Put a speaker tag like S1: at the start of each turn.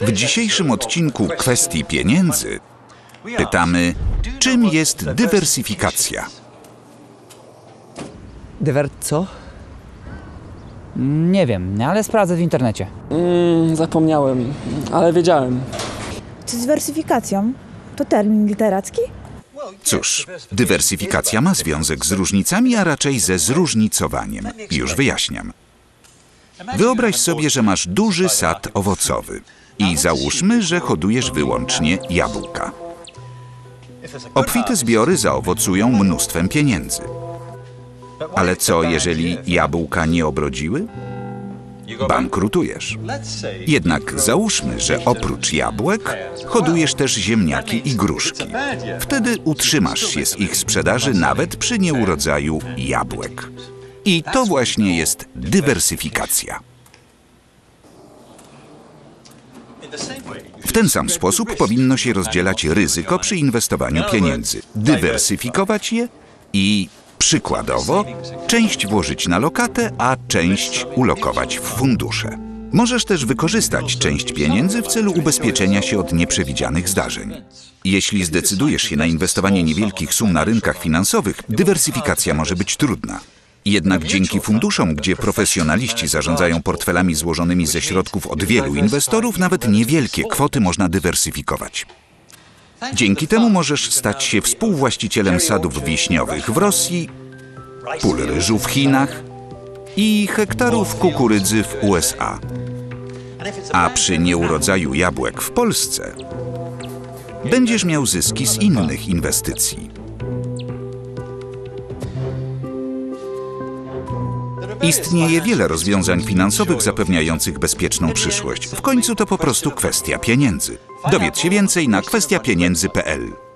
S1: W dzisiejszym odcinku Kwestii Pieniędzy pytamy, czym jest dywersyfikacja?
S2: Dywer... co?
S3: Nie wiem, ale sprawdzę w internecie.
S4: Mm, zapomniałem, ale wiedziałem.
S5: Z dywersyfikacją? To termin literacki?
S1: Cóż, dywersyfikacja ma związek z różnicami, a raczej ze zróżnicowaniem. Już wyjaśniam. Wyobraź sobie, że masz duży sad owocowy i załóżmy, że hodujesz wyłącznie jabłka. Obfite zbiory zaowocują mnóstwem pieniędzy. Ale co, jeżeli jabłka nie obrodziły? Bankrutujesz. Jednak załóżmy, że oprócz jabłek hodujesz też ziemniaki i gruszki. Wtedy utrzymasz się z ich sprzedaży nawet przy nieurodzaju jabłek. I to właśnie jest dywersyfikacja. W ten sam sposób powinno się rozdzielać ryzyko przy inwestowaniu pieniędzy, dywersyfikować je i przykładowo część włożyć na lokatę, a część ulokować w fundusze. Możesz też wykorzystać część pieniędzy w celu ubezpieczenia się od nieprzewidzianych zdarzeń. Jeśli zdecydujesz się na inwestowanie niewielkich sum na rynkach finansowych, dywersyfikacja może być trudna. Jednak dzięki funduszom, gdzie profesjonaliści zarządzają portfelami złożonymi ze środków od wielu inwestorów, nawet niewielkie kwoty można dywersyfikować. Dzięki temu możesz stać się współwłaścicielem sadów wiśniowych w Rosji, pól ryżu w Chinach i hektarów kukurydzy w USA. A przy nieurodzaju jabłek w Polsce będziesz miał zyski z innych inwestycji. Istnieje wiele rozwiązań finansowych zapewniających bezpieczną przyszłość. W końcu to po prostu kwestia pieniędzy. Dowiedz się więcej na kwestiapieniędzy.pl.